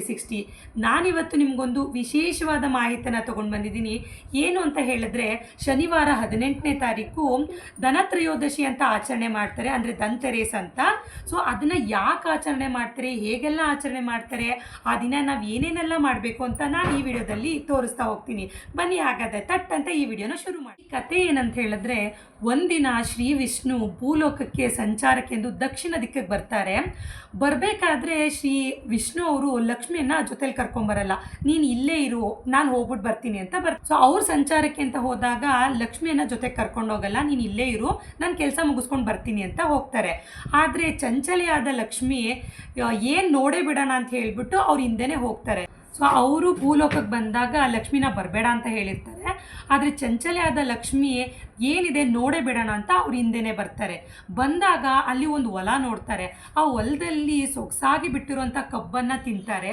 Sixty ನಾನಿವತ್ತು ನಿಮಗೊಂದು ವಿಶೇಷವಾದ ಮಾಹಿತಿನ ತೊಗೊಂಡು ಬಂದಿದ್ದೀನಿ. ಏನು ಅಂತ ಹೇಳಿದ್ರೆ, ಶನಿವಾರ ಹದಿನೆಂಟನೇ ತಾರೀಕು ಧನತ್ರಯೋದಶಿ ಅಂತ ಆಚರಣೆ ಮಾಡ್ತಾರೆ, ಅಂದರೆ ಧನ್ತೆರೇಸ್ ಅಂತ. ಸೊ ಅದನ್ನು ಯಾಕೆ ಆಚರಣೆ ಮಾಡ್ತಾರೆ? ಹೇಗೆಲ್ಲ ಆಚರಣೆ ಮಾಡ್ತಾರೆ? ಆ ದಿನ ನಾವು ಏನೇನೆಲ್ಲ ಮಾಡಬೇಕು ಅಂತ ನಾನು ಈ ವಿಡಿಯೋದಲ್ಲಿ ತೋರಿಸ್ತಾ ಹೋಗ್ತೀನಿ. ಬನ್ನಿ, ಹಾಗಾದ್ರೆ ತಟ್ ಅಂತ ಈ ವಿಡಿಯೋನ ಶುರು ಮಾಡಿ. ಕತೆ ಏನಂತ ಹೇಳಿದ್ರೆ, ಒಂದಿನ ಶ್ರೀ ವಿಷ್ಣು ಭೂಲೋಕಕ್ಕೆ ಸಂಚಾರಕ್ಕೆಂದು ದಕ್ಷಿಣ ದಿಕ್ಕಕ್ಕೆ ಬರ್ತಾರೆ. ಬರಬೇಕಾದ್ರೆ ಶ್ರೀ ವಿಷ್ಣು ಅವರು ಲಕ್ಷ್ಮಿಯನ್ನ ಜೊತೆಲಿ ಕರ್ಕೊಂಬರಲ್ಲ. ನೀನು ಇಲ್ಲೇ ಇರು, ನಾನು ಹೋಗ್ಬಿಟ್ಟು ಬರ್ತೀನಿ ಅಂತ ಬರ್ ಸೊ ಅವ್ರ ಸಂಚಾರಕ್ಕೆ ಅಂತ ಹೋದಾಗ ಲಕ್ಷ್ಮಿಯನ್ನ ಜೊತೆಗೆ ಕರ್ಕೊಂಡು ಹೋಗಲ್ಲ, ನೀನು ಇಲ್ಲೇ ಇರು, ನಾನು ಕೆಲಸ ಮುಗಿಸ್ಕೊಂಡು ಬರ್ತೀನಿ ಅಂತ ಹೋಗ್ತಾರೆ. ಆದರೆ ಚಂಚಲಿಯಾದ ಲಕ್ಷ್ಮಿ ಏನು ನೋಡೇ ಬಿಡೋಣ ಅಂತ ಹೇಳ್ಬಿಟ್ಟು ಅವ್ರ ಹಿಂದೆನೆ ಹೋಗ್ತಾರೆ. ಸೊ ಅವರು ಭೂಲೋಕಕ್ಕೆ ಬಂದಾಗ ಲಕ್ಷ್ಮಿನ ಬರಬೇಡ ಅಂತ ಹೇಳಿರ್ತಾರೆ. ಆದರೆ ಚಂಚಲೆಯಾದ ಲಕ್ಷ್ಮಿ ಏನಿದೆ ನೋಡೇ ಬಿಡೋಣ ಅಂತ ಅವ್ರು ಹಿಂದೆನೇ ಬರ್ತಾರೆ. ಬಂದಾಗ ಅಲ್ಲಿ ಒಂದು ಹೊಲ ನೋಡ್ತಾರೆ. ಆ ಹೊಲದಲ್ಲಿ ಸೊಗಸಾಗಿ ಬಿಟ್ಟಿರುವಂಥ ಕಬ್ಬನ್ನು ತಿಂತಾರೆ.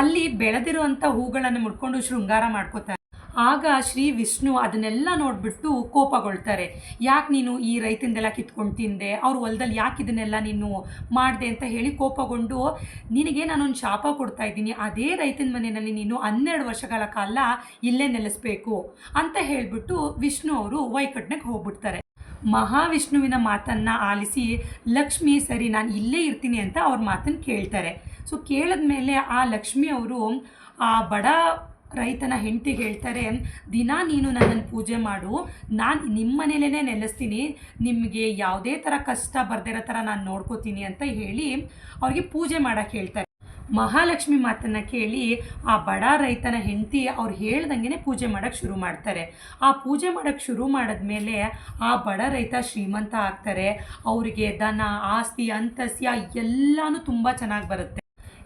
ಅಲ್ಲಿ ಬೆಳೆದಿರುವಂಥ ಹೂಗಳನ್ನು ಮುಡ್ಕೊಂಡು ಶೃಂಗಾರ ಮಾಡ್ಕೋತಾರೆ. ಆಗ ಶ್ರೀ ವಿಷ್ಣು ಅದನ್ನೆಲ್ಲ ನೋಡಿಬಿಟ್ಟು ಕೋಪಗೊಳ್ತಾರೆ. ಯಾಕೆ ನೀನು ಈ ರೈತಂದೆಲ್ಲ ಕಿತ್ಕೊಂಡು ತಿಂದೆ? ಅವ್ರ ಹೊಲದಲ್ಲಿ ಯಾಕೆ ಇದನ್ನೆಲ್ಲ ನೀನು ಮಾಡಿದೆ ಅಂತ ಹೇಳಿ ಕೋಪಗೊಂಡು, ನಿನಗೆ ನಾನೊಂದು ಶಾಪ ಕೊಡ್ತಾ ಇದ್ದೀನಿ. ಅದೇ ರೈತನ ಮನೆಯಲ್ಲಿ ನೀನು ಹನ್ನೆರಡು ವರ್ಷಗಳ ಕಾಲ ಇಲ್ಲೇ ನೆಲೆಸಬೇಕು ಅಂತ ಹೇಳಿಬಿಟ್ಟು ವಿಷ್ಣು ಅವರು ವೈಕಟ್ನಕ್ಕೆ ಹೋಗ್ಬಿಡ್ತಾರೆ. ಮಹಾವಿಷ್ಣುವಿನ ಮಾತನ್ನು ಆಲಿಸಿ, ಲಕ್ಷ್ಮಿ, ಸರಿ, ನಾನು ಇಲ್ಲೇ ಇರ್ತೀನಿ ಅಂತ ಅವ್ರ ಮಾತನ್ನು ಕೇಳ್ತಾರೆ. ಸೊ, ಕೇಳಿದ್ಮೇಲೆ ಆ ಲಕ್ಷ್ಮಿ ಅವರು ಆ ಬಡ ರೈತನ ಹೆಂಡತಿ ಹೇಳ್ತಾರೆ, ದಿನ ನೀನು ನನ್ನನ್ನು ಪೂಜೆ ಮಾಡು, ನಾನು ನಿಮ್ಮ ಮನೇಲೇ ನೆಲೆಸ್ತೀನಿ, ನಿಮಗೆ ಯಾವುದೇ ಥರ ಕಷ್ಟ ಬರ್ದಿರೋ ಥರ ನಾನು ನೋಡ್ಕೋತೀನಿ ಅಂತ ಹೇಳಿ ಅವ್ರಿಗೆ ಪೂಜೆ ಮಾಡೋಕ್ಕೆ ಹೇಳ್ತಾರೆ. ಮಹಾಲಕ್ಷ್ಮಿ ಮಾತನ್ನು ಕೇಳಿ ಆ ಬಡ ರೈತನ ಹೆಂಡತಿ ಅವ್ರು ಹೇಳ್ದಂಗೆ ಪೂಜೆ ಮಾಡೋಕ್ಕೆ ಶುರು ಮಾಡ್ತಾರೆ. ಆ ಪೂಜೆ ಮಾಡೋಕ್ಕೆ ಶುರು ಮಾಡಿದ್ಮೇಲೆ ಆ ಬಡ ರೈತ ಶ್ರೀಮಂತ ಆಗ್ತಾರೆ. ಅವರಿಗೆ ದನ, ಆಸ್ತಿ, ಅಂತಸ್ಯ ಎಲ್ಲನೂ ತುಂಬ ಚೆನ್ನಾಗಿ ಬರುತ್ತೆ.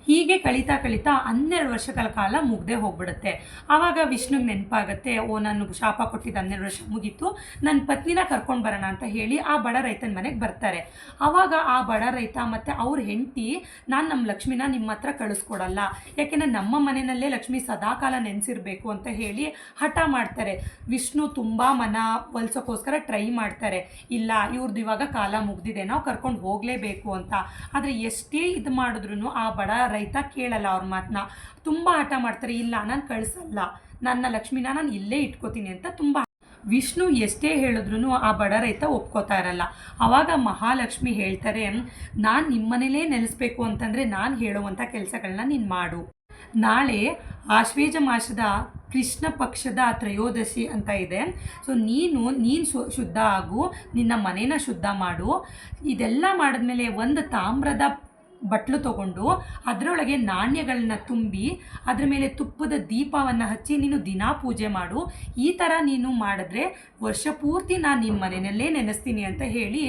ಹೀಗೆ ಕಳೀತಾ ಕಳೀತಾ ಹನ್ನೆರಡು ವರ್ಷಗಳ ಕಾಲ ಮುಗ್ದೇ ಹೋಗ್ಬಿಡುತ್ತೆ. ಆವಾಗ ವಿಷ್ಣುಗೆ ನೆನಪಾಗುತ್ತೆ, ಓ ನಾನು ಶಾಪ ಕೊಟ್ಟಿದ್ದು ಹನ್ನೆರಡು ವರ್ಷ ಮುಗೀತು ನನ್ನ ಪತ್ನಿನ ಕರ್ಕೊಂಡು ಬರೋಣ ಅಂತ ಹೇಳಿ ಆ ಬಡ ರೈತನ ಮನೆಗೆ ಬರ್ತಾರೆ. ಆವಾಗ ಆ ಬಡ ರೈತ ಮತ್ತು ಅವ್ರ ಹೆಂಡತಿ ನಾನು ನಮ್ಮ ಲಕ್ಷ್ಮಿನ ನಿಮ್ಮ ಹತ್ರ ಕಳಿಸ್ಕೊಡಲ್ಲ. ಯಾಕೆಂದರೆ ನಮ್ಮ ಮನೆಯಲ್ಲೇ ಲಕ್ಷ್ಮಿ ಸದಾಕಾಲ ನೆನೆಸಿರ್ಬೇಕು ಅಂತ ಹೇಳಿ ಹಠ ಮಾಡ್ತಾರೆ. ವಿಷ್ಣು ತುಂಬ ಮನ ಒಲ್ಸೋಕ್ಕೋಸ್ಕರ ಟ್ರೈ ಮಾಡ್ತಾರೆ. ಇಲ್ಲ ಇವ್ರದ್ದು ಇವಾಗ ಕಾಲ ಮುಗ್ದಿದೆ, ನಾವು ಕರ್ಕೊಂಡು ಹೋಗಲೇಬೇಕು ಅಂತ. ಆದರೆ ಎಷ್ಟೇ ಇದು ಮಾಡಿದ್ರು ಆ ಬಡ ರೈತ ಕೇಳಲ್ಲ ಅವ್ರ ಮಾತನ್ನ ತುಂಬ ಹಠ ಮಾಡ್ತಾರೆ, ಇಲ್ಲ ನಾನು ಕಳಿಸಲ್ಲ, ನನ್ನ ಲಕ್ಷ್ಮಿನ ನಾನು ಇಲ್ಲೇ ಇಟ್ಕೋತೀನಿ ಅಂತ ತುಂಬ ವಿಷ್ಣು ಎಷ್ಟೇ ಹೇಳಿದ್ರು ಆ ಬಡ ರೈತ ಒಪ್ಕೋತಾ ಇರಲ್ಲ. ಆವಾಗ ಮಹಾಲಕ್ಷ್ಮಿ ಹೇಳ್ತಾರೆ, ನಾನು ನಿಮ್ಮನೇಲೇ ನೆಲೆಸ್ಬೇಕು ಅಂತಂದರೆ ನಾನು ಹೇಳುವಂಥ ಕೆಲಸಗಳನ್ನ ನೀನು ಮಾಡು. ನಾಳೆ ಆಶ್ವೇಜ ಮಾಸದ ಕೃಷ್ಣ ಪಕ್ಷದ ತ್ರಯೋದಶಿ ಅಂತ ಇದೆ. ಸೊ ನೀನು ನೀನು ಶು, ಶುದ್ಧ ಆಗು, ನಿನ್ನ ಮನೇನ ಶುದ್ಧ ಮಾಡು. ಇದೆಲ್ಲ ಮಾಡಿದ್ಮೇಲೆ ಒಂದು ತಾಮ್ರದ ಬಟ್ಲು ತಗೊಂಡು ಅದರೊಳಗೆ ನಾಣ್ಯಗಳನ್ನ ತುಂಬಿ ಅದ್ರ ಮೇಲೆ ತುಪ್ಪದ ದೀಪವನ್ನು ಹಚ್ಚಿ ನೀನು ದಿನಾ ಪೂಜೆ ಮಾಡು. ಈ ಥರ ನೀನು ಮಾಡಿದ್ರೆ ವರ್ಷ ಪೂರ್ತಿ ನಾನು ನಿಮ್ಮ ಮನೆಯಲ್ಲೇ ನೆನೆಸ್ತೀನಿ ಅಂತ ಹೇಳಿ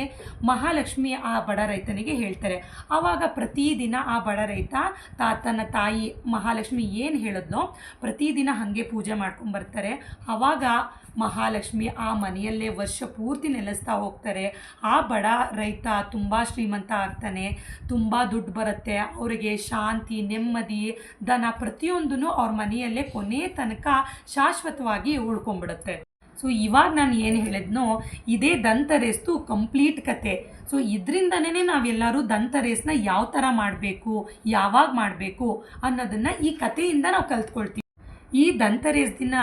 ಮಹಾಲಕ್ಷ್ಮಿ ಆ ಬಡ ರೈತನಿಗೆ ಹೇಳ್ತಾರೆ. ಆವಾಗ ಪ್ರತಿದಿನ ಆ ಬಡ ರೈತ ತಾತನ ತಾಯಿ ಮಹಾಲಕ್ಷ್ಮಿ ಏನು ಹೇಳಿದ್ನೋ ಪ್ರತಿದಿನ ಹಾಗೆ ಪೂಜೆ ಮಾಡ್ಕೊಂಬರ್ತಾರೆ ಆವಾಗ ಮಹಾಲಕ್ಷ್ಮಿ ಆ ಮನೆಯಲ್ಲೇ ವರ್ಷ ಪೂರ್ತಿ ನೆಲೆಸ್ತಾ ಹೋಗ್ತಾರೆ. ಆ ಬಡ ರೈತ ತುಂಬ ಶ್ರೀಮಂತ ಆಗ್ತಾನೆ, ತುಂಬ ದುಡ್ಡು ಬರುತ್ತೆ. ಅವರಿಗೆ ಶಾಂತಿ, ನೆಮ್ಮದಿ ದನ ಪ್ರತಿಯೊಂದೂ ಅವ್ರ ಮನೆಯಲ್ಲೇ ಕೊನೆ ತನಕ ಶಾಶ್ವತವಾಗಿ ಉಳ್ಕೊಂಡ್ಬಿಡುತ್ತೆ. ಸೊ ಇವಾಗ ನಾನು ಏನು ಹೇಳಿದ್ನೋ, ಇದೇ ದಂತರೇಸ್ತು ಕಂಪ್ಲೀಟ್ ಕತೆ. ಸೊ ಇದರಿಂದನೇ ನಾವೆಲ್ಲರೂ ದಂತರೇಸ್ನ ಯಾವ ಥರ ಮಾಡಬೇಕು, ಯಾವಾಗ ಮಾಡಬೇಕು ಅನ್ನೋದನ್ನು ಈ ಕಥೆಯಿಂದ ನಾವು ಕಲ್ತ್ಕೊಳ್ತೀವಿ. ಈ ದಂತರೇಸ್ ದಿನ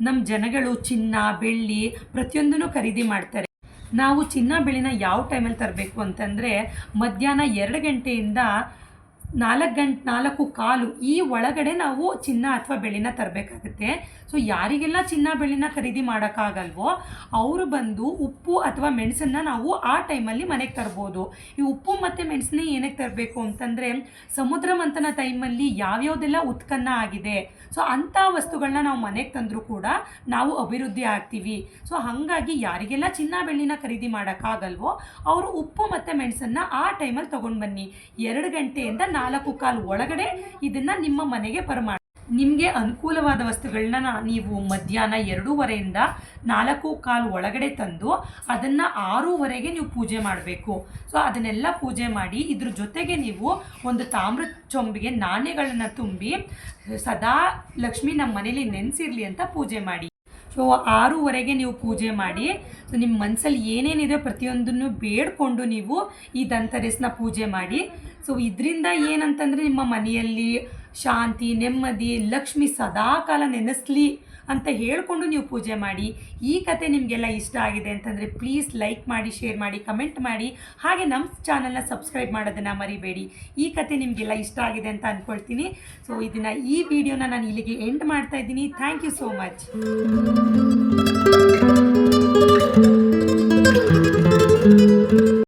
ನಮ್ಮ ಜನಗಳು ಚಿನ್ನ, ಬೆಳ್ಳಿ ಪ್ರತಿಯೊಂದನ್ನು ಖರೀದಿ ಮಾಡ್ತಾರೆ. ನಾವು ಚಿನ್ನ ಬೆಳಿನ ಯಾವ ಟೈಮಲ್ಲಿ ತರಬೇಕು ಅಂತಂದರೆ ಮಧ್ಯಾಹ್ನ ಎರಡು ಗಂಟೆಯಿಂದ ನಾಲ್ಕು ಗಂಟೆ ನಾಲ್ಕು ಕಾಲು ಈ ಒಳಗಡೆ ನಾವು ಚಿನ್ನ ಅಥವಾ ಬೆಳ್ಳಿನ ತರಬೇಕಾಗುತ್ತೆ. ಸೊ ಯಾರಿಗೆಲ್ಲ ಚಿನ್ನ ಬೆಳ್ಳಿನ ಖರೀದಿ ಮಾಡೋಕ್ಕಾಗಲ್ವೋ, ಅವರು ಬಂದು ಉಪ್ಪು ಅಥವಾ ಮೆಣಸನ್ನು ನಾವು ಆ ಟೈಮಲ್ಲಿ ಮನೆಗೆ ತರ್ಬೋದು. ಈ ಉಪ್ಪು ಮತ್ತು ಮೆಣಸನ್ನ ಏನಕ್ಕೆ ತರಬೇಕು ಅಂತಂದರೆ, ಸಮುದ್ರ ಮಂಥನ ಟೈಮಲ್ಲಿ ಯಾವ್ಯಾವುದೆಲ್ಲ ಉತ್ಕನ್ನ ಆಗಿದೆ. ಸೊ ಅಂಥ ವಸ್ತುಗಳನ್ನ ನಾವು ಮನೆಗೆ ತಂದರೂ ಕೂಡ ನಾವು ಅಭಿವೃದ್ಧಿ ಆಗ್ತೀವಿ. ಸೊ ಹಾಗಾಗಿ ಯಾರಿಗೆಲ್ಲ ಚಿನ್ನ ಬೆಳ್ಳಿನ ಖರೀದಿ ಮಾಡೋಕ್ಕಾಗಲ್ವೋ, ಅವರು ಉಪ್ಪು ಮತ್ತು ಮೆಣಸನ್ನು ಆ ಟೈಮಲ್ಲಿ ತೊಗೊಂಡು ಬನ್ನಿ. ಎರಡು ಗಂಟೆಯಿಂದ ನಾಲ್ಕು ಕಾಲು ಒಳಗಡೆ ಇದನ್ನು ನಿಮ್ಮ ಮನೆಗೆ ಬರಮಾಡಿ ನಿಮಗೆ ಅನುಕೂಲವಾದ ವಸ್ತುಗಳನ್ನ ನೀವು ಮಧ್ಯಾಹ್ನ ಎರಡೂವರೆಯಿಂದ ನಾಲ್ಕು ಕಾಲು ಒಳಗಡೆ ತಂದು ಅದನ್ನು ಆರೂವರೆಗೆ ನೀವು ಪೂಜೆ ಮಾಡಬೇಕು. ಸೊ ಅದನ್ನೆಲ್ಲ ಪೂಜೆ ಮಾಡಿ ಇದ್ರ ಜೊತೆಗೆ ನೀವು ಒಂದು ತಾಮ್ರ ಚೊಂಬಿಗೆ ನಾಣ್ಯಗಳನ್ನು ತುಂಬಿ, ಸದಾ ಲಕ್ಷ್ಮಿ ನಮ್ಮ ಮನೇಲಿ ನೆನೆಸಿರಲಿ ಅಂತ ಪೂಜೆ ಮಾಡಿ. ಸೊ ಆರೂವರೆಗೆ ನೀವು ಪೂಜೆ ಮಾಡಿ. ಸೊ ನಿಮ್ಮ ಮನಸ್ಸಲ್ಲಿ ಏನೇನಿದೆ ಪ್ರತಿಯೊಂದನ್ನು ಬೇಡ್ಕೊಂಡು ನೀವು ಈ ದಂತರೇಸ್ನ ಪೂಜೆ ಮಾಡಿ. ಸೊ ಇದರಿಂದ ಏನಂತಂದರೆ ನಿಮ್ಮ ಮನೆಯಲ್ಲಿ ಶಾಂತಿ, ನೆಮ್ಮದಿ, ಲಕ್ಷ್ಮಿ ಸದಾಕಾಲ ನೆನೆಸ್ಲಿ. ಅಂತ ಹೇಳಿಕೊಂಡು ನೀವು ಪೂಜೆ ಮಾಡಿ, ಈ ಕತೆ ನಿಮಗೆಲ್ಲ ಇಷ್ಟ ಆಗಿದೆ ಅಂತಂದರೆ ಪ್ಲೀಸ್ ಲೈಕ್ ಮಾಡಿ ಶೇರ್ ಮಾಡಿ ಕಮೆಂಟ್ ಮಾಡಿ. ಹಾಗೆ ನಮ್ಮ ಚಾನಲ್ನ ಸಬ್ಸ್ಕ್ರೈಬ್ ಮಾಡೋದನ್ನು ಮರಿಬೇಡಿ. ಈ ಕತೆ ನಿಮಗೆಲ್ಲ ಇಷ್ಟ ಆಗಿದೆ ಅಂತ ಅಂದ್ಕೊಳ್ತೀನಿ ಸೊ ಇದನ್ನು ಈ ವಿಡಿಯೋನ ನಾನು ಇಲ್ಲಿಗೆ ಎಂಡ್ ಮಾಡ್ತಾ ಇದ್ದೀನಿ. Thank you so much